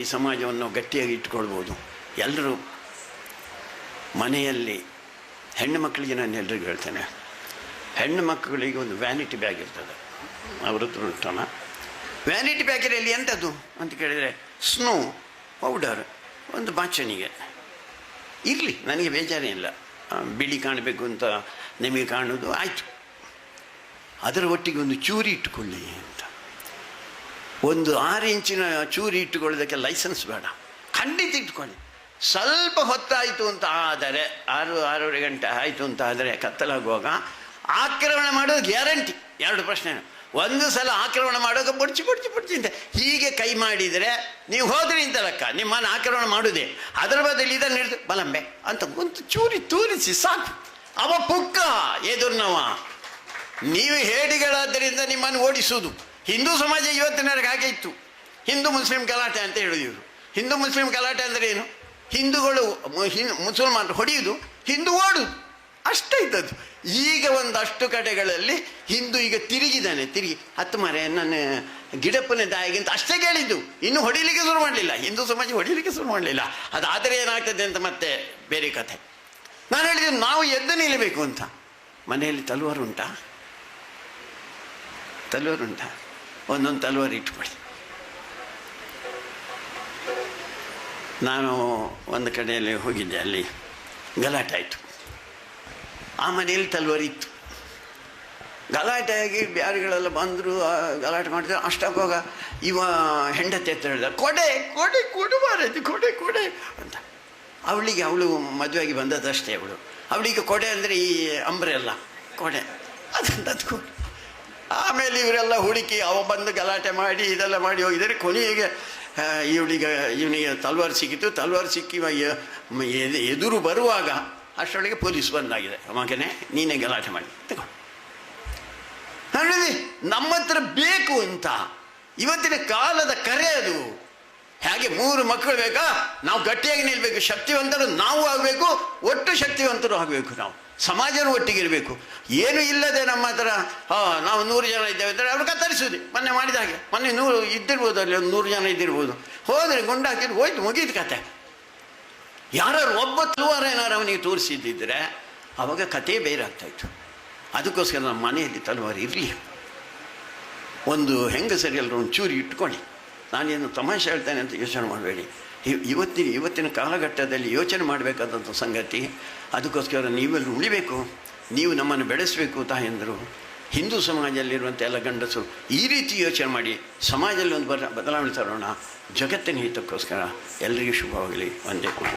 ಈ ಸಮಾಜವನ್ನು ಗಟ್ಟಿಯಾಗಿ ಇಟ್ಕೊಳ್ಬೋದು ಎಲ್ಲರೂ ಮನೆಯಲ್ಲಿ ಹೆಣ್ಣು ಮಕ್ಕಳಿಗೆ ನಾನು ಎಲ್ರಿಗೂ ಹೇಳ್ತೇನೆ. ಹೆಣ್ಣು ಮಕ್ಕಳಿಗೆ ಒಂದು ವ್ಯಾನಿಟಿ ಬ್ಯಾಗ್ ಇರ್ತದೆ. ಅವರತ್ರ ಹತ್ರ ವ್ಯಾನಿಟಿ ವ್ಯಾನಿಟಿ ಇರಲಿ ಎಂಥದ್ದು ಅಂತ ಕೇಳಿದರೆ ಸ್ನೋ ಪೌಡರ್ ಒಂದು ಬಾಚಣಿಗೆ. ಇರಲಿ, ನನಗೆ ಬೇಜಾರೇ ಇಲ್ಲ. ಬಿಳಿ ಕಾಣಬೇಕು ಅಂತ ನಿಮಗೆ ಕಾಣೋದು ಆಯಿತು. ಅದರ ಒಟ್ಟಿಗೆ ಒಂದು ಚೂರಿ ಇಟ್ಟುಕೊಳ್ಳಿ ಅಂತ. ಒಂದು ಆರು ಇಂಚಿನ ಚೂರಿ ಇಟ್ಟುಕೊಳ್ಳೋದಕ್ಕೆ ಲೈಸೆನ್ಸ್ ಬೇಡ. ಖಂಡಿತ ಇಟ್ಕೊಳ್ಳಿ. ಸ್ವಲ್ಪ ಹೊತ್ತಾಯಿತು ಅಂತ ಆದರೆ, ಆರು, ಆರೂವರೆ ಗಂಟೆ ಆಯಿತು ಅಂತ ಆದರೆ ಕತ್ತಲಾಗುವಾಗ ಆಕ್ರಮಣ ಮಾಡೋದು ಗ್ಯಾರಂಟಿ. ಎರಡು ಪ್ರಶ್ನೆ. ಒಂದು ಸಲ ಆಕ್ರಮಣ ಮಾಡೋಕೆ ಬಡ್ಚಿ ಬಡ್ಚಿ ಬಡ್ಚಿ ಅಂತ. ಹೀಗೆ ಕೈ ಮಾಡಿದರೆ ನೀವು ಹೋದ್ರಿ ಅಂತ ಲೆಕ್ಕ. ನಿಮ್ಮನ್ನು ಆಕ್ರಮಣ ಮಾಡುವುದೇ. ಅದರ ಬದಲು ಇದನ್ನು ಹಿಡಿದು, ಬಲಂಬೆ ಅಂತ ಒಂದು ಚೂರಿ ತೂರಿಸಿ ಸಾಕು. ಅವ ಪುಕ್ಕ, ಎದುರ್ನವ. ನೀವು ಹೇಡಿಗಳಾದ್ದರಿಂದ ನಿಮ್ಮನ್ನು ಓಡಿಸುವುದು. ಹಿಂದೂ ಸಮಾಜ ಇವತ್ತಿನವರೆಗೆ ಹಾಗೆ ಇತ್ತು? ಹಿಂದೂ ಮುಸ್ಲಿಂ ಗಲಾಟೆ ಅಂತ ಹೇಳಿದ್ರು. ಇವರು ಹಿಂದೂ ಮುಸ್ಲಿಂ ಗಲಾಟೆ ಅಂದರೆ ಏನು? ಹಿಂದೂಗಳು ಮುಸಲ್ಮಾನರು ಹೊಡೆಯುವುದು ಹಿಂದೂ ಓಡುದು. ಅಷ್ಟೇ ಇದ್ದದ್ದು. ಈಗ ಒಂದಷ್ಟು ಕಡೆಗಳಲ್ಲಿ ಹಿಂದೂ ಈಗ ತಿರುಗಿದ್ದಾನೆ ತಿರುಗಿ. ಹತ್ತು ಮರೆ, ನನ್ನ ಗಿಡಪ್ಪನ ದಾಯಿಗಿಂತ ಅಷ್ಟೇ ಕೇಳಿದ್ದು. ಇನ್ನು ಹೊಡಿಲಿಕ್ಕೆ ಶುರು ಮಾಡಲಿಲ್ಲ. ಹಿಂದೂ ಸಮಾಜ ಹೊಡಿಲಿಕ್ಕೆ ಶುರು ಮಾಡಲಿಲ್ಲ. ಅದಾದರೆ ಏನಾಗ್ತದೆ ಅಂತ ಮತ್ತೆ ಬೇರೆ ಕಥೆ. ನಾನು ಹೇಳಿದ್ದು ನಾವು ಎದ್ದು ನಿಲ್ಲಬೇಕು ಅಂತ. ಮನೆಯಲ್ಲಿ ತಲುವಾರು ಉಂಟಾ? ತಲುವಾರು ಉಂಟಾ? ಒಂದೊಂದು ತಲವಾರು ಇಟ್ಕೊಳ್ಳಿ. ನಾನು ಒಂದು ಕಡೆಯಲ್ಲಿ ಹೋಗಿದ್ದೆ, ಅಲ್ಲಿ ಗಲಾಟೆ ಆಯಿತು. ಆ ಮನೆಯಲ್ಲಿ ತಲವಾರು ಇತ್ತು. ಗಲಾಟೆ ಆಗಿ ಬ್ಯಾರಿಗಳೆಲ್ಲ ಬಂದರು ಗಲಾಟೆ ಮಾಡಿದ್ರು ಅಷ್ಟಾಗುವಾಗ ಇವ ಹೆಂಡತಿ ಹತ್ರ ಹೇಳಿದ, ಕೊಡೆ ಕೊಡೆ, ಕೊಡು ಕೊಡೆ ಕೊಡೆ ಅಂತ. ಅವಳಿಗೆ, ಅವಳು ಮದುವೆಯಾಗಿ ಬಂದದಷ್ಟೇ ಅವಳು. ಅವಳಿಗೆ ಕೊಡೆ ಅಂದರೆ ಈ ಅಂಬ್ರೆಲ್ಲ, ಕೊಡೆ. ಕೊಡೆ ಆಮೇಲೆ ಇವರೆಲ್ಲ ಹುಡುಕಿ ಅವ ಬಂದು ಗಲಾಟೆ ಮಾಡಿ, ಇದೆಲ್ಲ ಮಾಡಿ ಹೋಗಿದರೆ ಕೊನೆಗೆ ಇವನಿಗೆ ಇವನಿಗೆ ತಲ್ವಾರ್ ಸಿಕ್ಕಿತು ತಲ್ವಾರ್ ಸಿಕ್ಕಿ ಎದುರು ಬರುವಾಗ ಅಷ್ಟರೊಳಗೆ ಪೊಲೀಸ್ ಬಂದಾಗಿದೆ. ಮಗನೇ ನೀನೇ ಗಲಾಟೆ ಮಾಡಿ. ತಗೊಂಡು ನಮ್ಮ ಹತ್ರ ಬೇಕು ಅಂತ. ಇವತ್ತಿನ ಕಾಲದ ಕರೆ ಅದು. ಹೇಗೆ ಮೂರು ಮಕ್ಕಳು ಬೇಕಾ? ನಾವು ಗಟ್ಟಿಯಾಗಿ ನಿಲ್ಬೇಕು. ಶಕ್ತಿವಂತರು ನಾವು ಆಗಬೇಕು. ಒಟ್ಟು ಶಕ್ತಿವಂತರು ಆಗಬೇಕು ನಾವು. ಸಮಾಜನೂ ಒಟ್ಟಿಗಿರಬೇಕು ಏನು ಇಲ್ಲದೆ ನಮ್ಮ ಹತ್ರ ನಾವು ನೂರು ಜನ ಇದ್ದೇವೆ ಅಂದರೆ ಅವ್ರು ಕತ್ತರಿಸೋದು ಮೊನ್ನೆ ಮಾಡಿದ ಹಾಗೆ. ಮೊನ್ನೆ ನೂರು ಇದ್ದಿರ್ಬೋದು ಅಲ್ಲಿ ಒಂದು ನೂರು ಜನ ಇದ್ದಿರ್ಬೋದು. ಹೋದರೆ ಗುಂಡು ಹಾಕಿದ್ರು, ಹೋಯ್ತು, ಮುಗೀತು ಕತೆ. ಯಾರು ಒಬ್ಬ ತೂವಾರ ಏನಾರು ಅವನಿಗೆ ತೋರಿಸಿದ್ದಿದ್ರೆ ಅವಾಗ ಕತೆ ಬೇರೆ ಆಗ್ತಾಯಿತ್ತು ಅದಕ್ಕೋಸ್ಕರ ನಮ್ಮ ಮನೆಯಲ್ಲಿ ತಲವಾರು ಇರಲಿ. ಒಂದು ಹೆಂಗಸರಿ ಎಲ್ಲರೂ ಒಂಚೂರು ಚೂರಿ ಇಟ್ಕೊಳ್ಳಿ. ನಾನೇನು ತಮಾಷೆ ಹೇಳ್ತೇನೆ ಅಂತ ಯೋಚನೆ ಮಾಡಬೇಡಿ. ಇವತ್ತಿನ ಇವತ್ತಿನ ಕಾಲಘಟ್ಟದಲ್ಲಿ ಯೋಚನೆ ಮಾಡಬೇಕಾದಂಥ ಸಂಗತಿ, ಅದಕ್ಕೋಸ್ಕರ ನೀವೆಲ್ಲರೂ ಉಳಿಬೇಕು, ನೀವು ನಮ್ಮನ್ನು ಬೆಳೆಸಬೇಕು ತಾಯಂದರು ಹಿಂದೂ ಸಮಾಜದಲ್ಲಿರುವಂಥ ಎಲ್ಲ ಗಂಡಸರು ಈ ರೀತಿ ಯೋಚನೆ ಮಾಡಿ, ಸಮಾಜದಲ್ಲಿ ಒಂದು ಬದಲಾವಣೆ ತರೋಣ. ಜಗತ್ತಿನ ಹಿತಕ್ಕೋಸ್ಕರ ಎಲ್ಲರಿಗೂ ಶುಭವಾಗಲಿ. ಒಂದೇ